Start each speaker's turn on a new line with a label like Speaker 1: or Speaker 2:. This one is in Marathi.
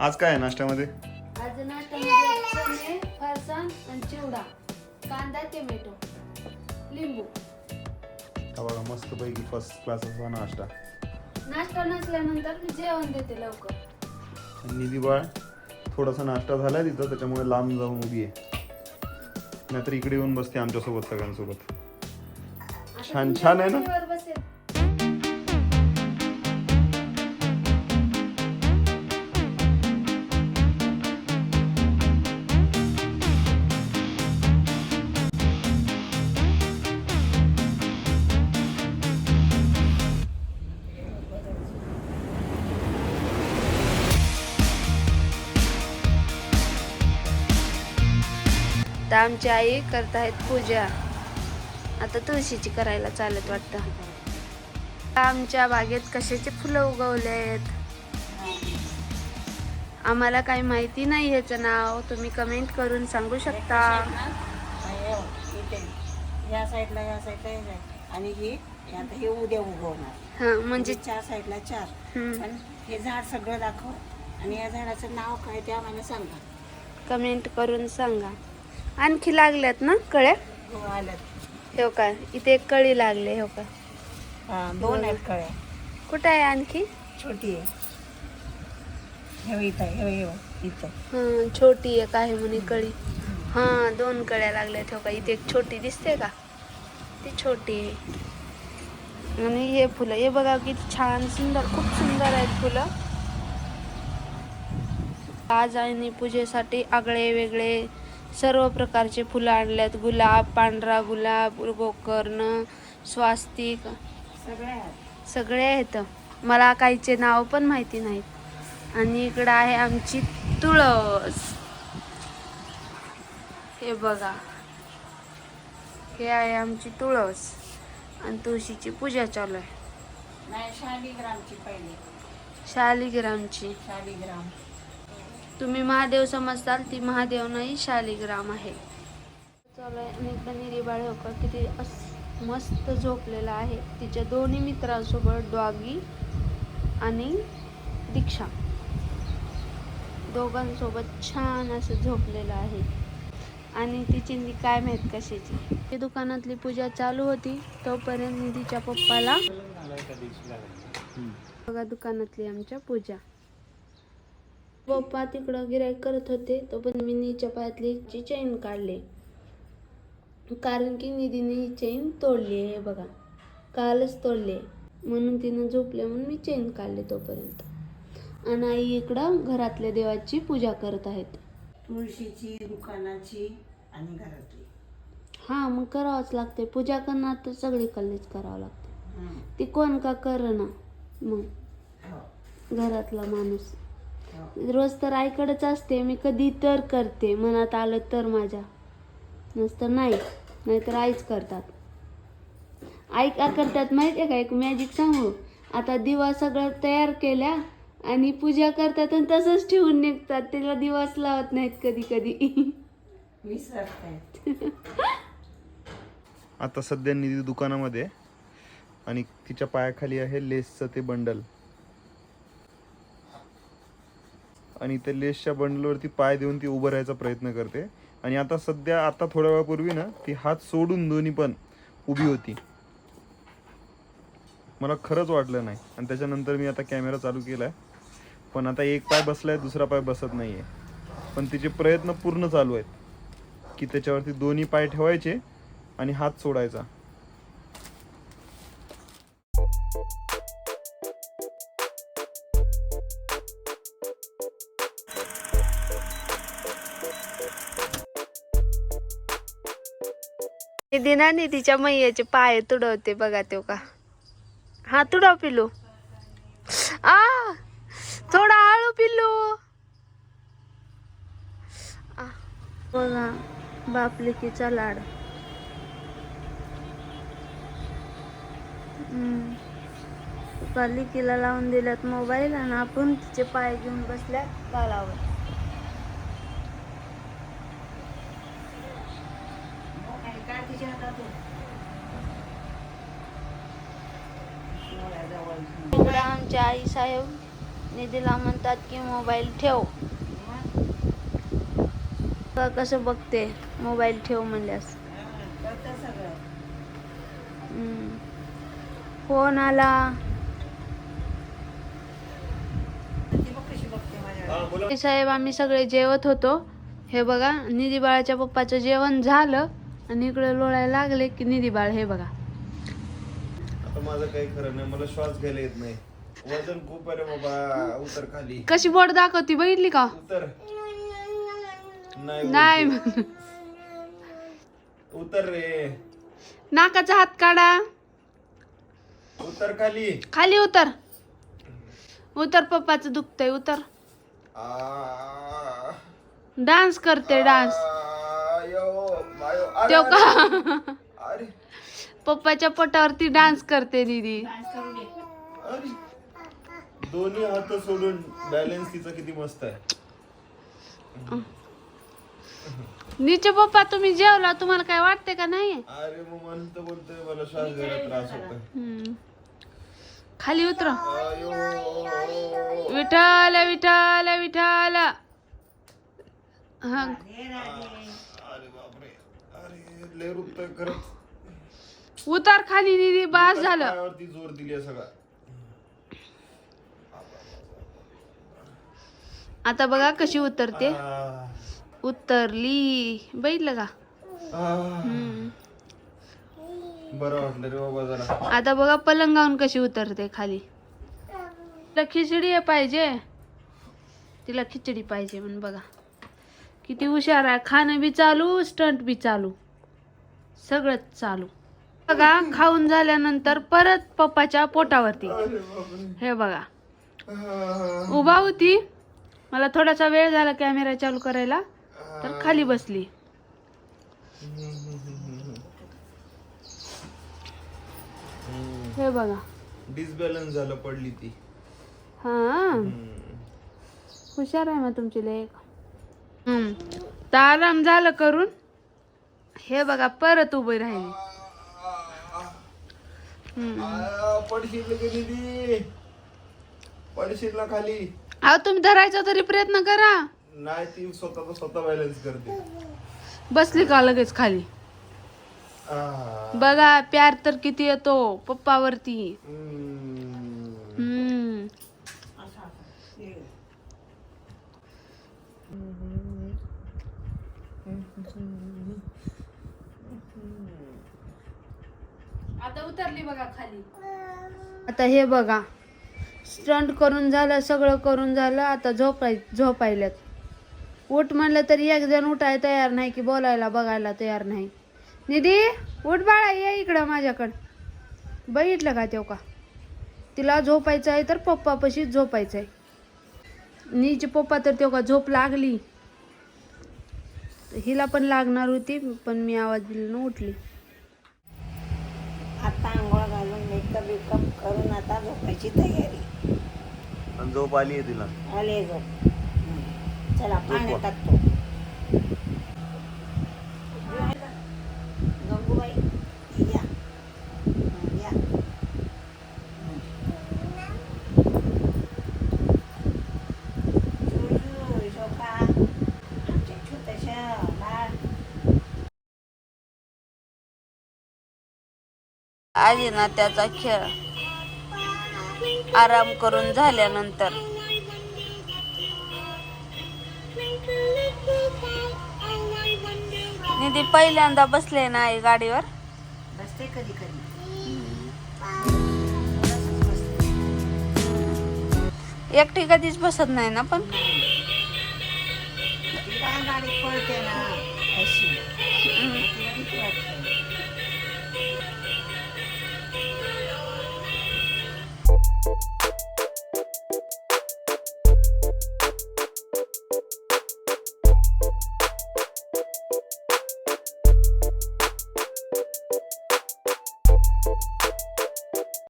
Speaker 1: आज काय आहे नाश्त्यामध्ये?
Speaker 2: आज नाश्त्यामध्ये चणे फरसाण आणि चिवडा कांदा टोमॅटो लिंबू.
Speaker 1: हा बघा मस्त पैकी फर्स्ट क्लास असा नाश्ता.
Speaker 2: नाश्ता नसल्यानंतर जेवण देते लवकर.
Speaker 1: आणि निधी बाळ थोडासा नाश्ता झालाय तिथं त्याच्यामुळे लांब जाऊन उभी आहे. नाहीतर इकडे येऊन बसते आमच्यासोबत सगळ्यांसोबत.
Speaker 2: आता
Speaker 1: छान-
Speaker 2: तुमच्या
Speaker 1: छान आहे ना?
Speaker 2: बसेल. तर आमची आई करत आहेत पूजा. आता तुळशीची करायला चालत वाटतं. आमच्या बागेत कशाचे फुलं उगवले आहेत आम्हाला काही माहिती नाही ह्याचं नाव. तुम्ही कमेंट करून सांगू शकता.
Speaker 3: या साईडला या साईडला हे. आणि हे आता हे उद्या उगवणार.
Speaker 2: हा म्हणजे
Speaker 3: चार साईडला चार. हे झाड सगळं दाखव. आणि या झाडाचं नाव काय ते आम्हाला सांगा.
Speaker 2: कमेंट करून सांगा. आणखी लागल्यात ना कळ्या?
Speaker 3: हो
Speaker 2: हो का? इथे एक कळी लागले हो का?
Speaker 3: हा दोन आहेत कळ्या.
Speaker 2: कुठं आहे आणखी?
Speaker 3: छोटी आहे. हे इथं हे हे
Speaker 2: हा छोटी एक आहे म्हणे कळी. हा दोन कळ्या लागल्यात हो का? इथे एक छोटी दिसते का? ती छोटी आहे. आणि हे फुलं हे बघा किती छान सुंदर खूप सुंदर आहेत फुलं. आज आणि पूजेसाठी आगळे वेगळे सर्व प्रकारचे फुलं आणल्यात. गुलाब पांढरा गुलाब गोकर्ण स्वास्तिक. सगळे आहेत. मला काहीचे नाव पण माहिती नाहीत. आणि इकडं आहे आमची तुळस. हे बघा. हे आहे आमची तुळस. आणि तुळशीची पूजा चालू आहे.
Speaker 3: शालिग्रामची पहिली.
Speaker 2: शालिग्रामची.
Speaker 3: शालिग्राम.
Speaker 2: तुम्ही महादेव समजताल ती महादेव नाही शालिग्राम आहे. चालू आहे आणि इकडं निरीबाळ होकर किती अस मस्त झोपलेला आहे. तिच्या दोन्ही मित्रांसोबत डॉगी आणि दीक्षा. दोघांसोबत छान असं झोपलेलं आहे. आणि तिची नी काय माहीत कशाची. ते दुकानातली पूजा चालू होती तोपर्यंत निधीच्या पप्पाला बघा दुकानातली आमच्या पूजा. पप्पा तिकडं गिराईक करत होते तोपर्यंत मी नीच्या पायातली ची चेन काढली. कारण की निधीने ही चेन तोडली आहे बघा. कालच तोडली आहे. म्हणून तिनं झोपले म्हणून मी चेन काढले तोपर्यंत. आणि आई इकडं घरातल्या देवाची पूजा करत आहेत.
Speaker 3: तुळशीची दुकानाची आणि घरातली.
Speaker 2: हां मग करावंच लागते पूजा करणार तर सगळी कल्लीच करावं लागते. ती कोण का ना मग
Speaker 3: हो.
Speaker 2: घरातला माणूस. रोज तर आईकडेच असते मी कधी तर करते. मनात आलं तर माझ्या. नसतं नाही नाहीतर आईच करतात. आई का करतात माहिती आहे का? एक मॅजिक सांगू? आता दिवा सगळं तयार केल्या आणि पूजा करतात आणि तसंच ठेवून निघतात. त्याला दिवाच लावत नाहीत कधी कधी.
Speaker 1: आता सध्या निधी दुकानामध्ये. आणि तिच्या पायाखाली आहे लेसचं ते बंडल. आणि त्या लेसच्या बंडलवरती पाय देऊन ती उभं राहायचा प्रयत्न करते. आणि आता सध्या आता थोड्या वेळापूर्वी ना ती हात सोडून दोन्ही पण उभी होती. मला खरंच वाटलं नाही. आणि त्याच्यानंतर मी आता कॅमेरा चालू केला आहे पण आता एक पाय बसलाय दुसरा पाय बसत नाही आहे पण तिचे प्रयत्न पूर्ण चालू आहेत. की त्याच्यावरती दोन्ही पाय ठेवायचे आणि हात सोडायचा.
Speaker 2: दिनाने तिच्या मैयाचे पाय तुडवते बघा तो का. हा तुडव पिलू आ थोडा आळू पिलू आ, बघा बापलिकीचा लाड. हम्म. लिकीला लावून दिल्यात मोबाईल आणि आपण तिचे पाय घेऊन बसल्यात गालावर
Speaker 3: काय तिच्या हातातून
Speaker 2: इकडं आमचे आई साहेब निधीला म्हणतात की मोबाईल ठेव. कसं बघते मोबाईल ठेव म्हणल्यास. फोन आला.
Speaker 3: ती
Speaker 2: साहेब आम्ही सगळे जेवत होतो. हे बघा निधी बाळाच्या पप्पाचं जेवण झालं. आणि इकडे लोळायला लागले की निधी बाळ हे बघा.
Speaker 1: आता माझं काही खरं नाही मला श्वास घ्यायला येत नाही. वजन खूप आहे रे बाबा उतर खाली.
Speaker 2: कशी बोट दाखवती बघितली का?
Speaker 1: उतर. नाही. उतर रे.
Speaker 2: नाकाचा हात काढा.
Speaker 1: उतर खाली.
Speaker 2: खाली उतर. उतर पप्पाचं दुखतंय उतर.
Speaker 1: आ,
Speaker 2: डान्स करते डान्स. तो का?
Speaker 1: अरे.
Speaker 2: पप्पाच्या पोटावरती डान्स करते दीदी.
Speaker 1: दोन्ही हात सोडून बॅलन्स तिचा किती मस्त आहे.
Speaker 2: नीचे पप्पा तुम्ही जेवला तुम्हाला काय वाटते का नाही?
Speaker 1: अरे मग म्हणतो बोलतोय मला श्वास घ्यायला त्रास होतो.
Speaker 2: खाली उतर. विठाल विठाल विठाल हा.
Speaker 1: लय खरंच
Speaker 2: उतर खाली दीदी बास झालं.
Speaker 1: पायावरती जोर दिली सगळा.
Speaker 2: आता बघा कशी उतरते.
Speaker 1: आ,
Speaker 2: उतरली. बघितलं का?
Speaker 1: आ,
Speaker 2: हम्म.
Speaker 1: बरं वाटलं रे बाबा जरा.
Speaker 2: आता बघा पलंगावून कशी उतरते खाली. तिला खिचडी आहे पाहिजे. तिला खिचडी पाहिजे म्हणून बघा. किती हुशार आहे. खाणं बी चालू स्टंट बी चालू. सगळंच चालू. बघा खाऊन झाल्यानंतर परत पप्पाच्या पोटावरती. हे बघा. उभा होती. मला थोडासा वेळ झाला कॅमेरा चालू करायला. तर खाली बसली. हे बघा.
Speaker 1: डिसबॅलन्स झालं पडली ती.
Speaker 2: हा. हुशार आहे मग तुमची लेख हम्म. तर आराम झालं करून. हे बघा परत उभी राहिली.
Speaker 1: पडशील ना खाली.
Speaker 2: अहो तुम्ही धरायचा तरी प्रयत्न करा.
Speaker 1: नाही ती स्वतः स्वतः बॅलन्स करते.
Speaker 2: बसली का लगेच खाली? बघा प्यार तर किती येतो पप्पावरती
Speaker 1: हम्म.
Speaker 2: हम्म आता उतरली बघा खाली. आता हे बघा. स्टंट करून झालं सगळं करून झालं आता झोपाय झोपायल्यात. उठ म्हणलं तरी एक जण उठाय तयार नाही की बोलायला बघायला तयार नाही. निधी उठ बाळा ये इकडं माझ्याकडं. बघितलं का तेव का? तिला झोपायचं आहे तर पप्पापाशीच झोपायचं आहे नीचे पप्पा तर तेव का झोप लागली. हिला पण लागणार होती पण मी आवाज दिला उठली.
Speaker 3: करून आता झोपायची तयारी.
Speaker 1: आणि झोप आली आहे तिला.
Speaker 3: आले झोप. चला पाण्यात टाकतो गंगूबाई या. हं, या आमच्या छोट्याशा बाळ.
Speaker 2: आली ना त्याचा खेळ. आराम करून झाल्यानंतर. निधी पहिल्यांदा बसले ना आई गाडीवर?
Speaker 3: बसते कधी कधी.
Speaker 2: एकटी कधीच बसत नाही ना पण?
Speaker 3: गाडीत पळते ना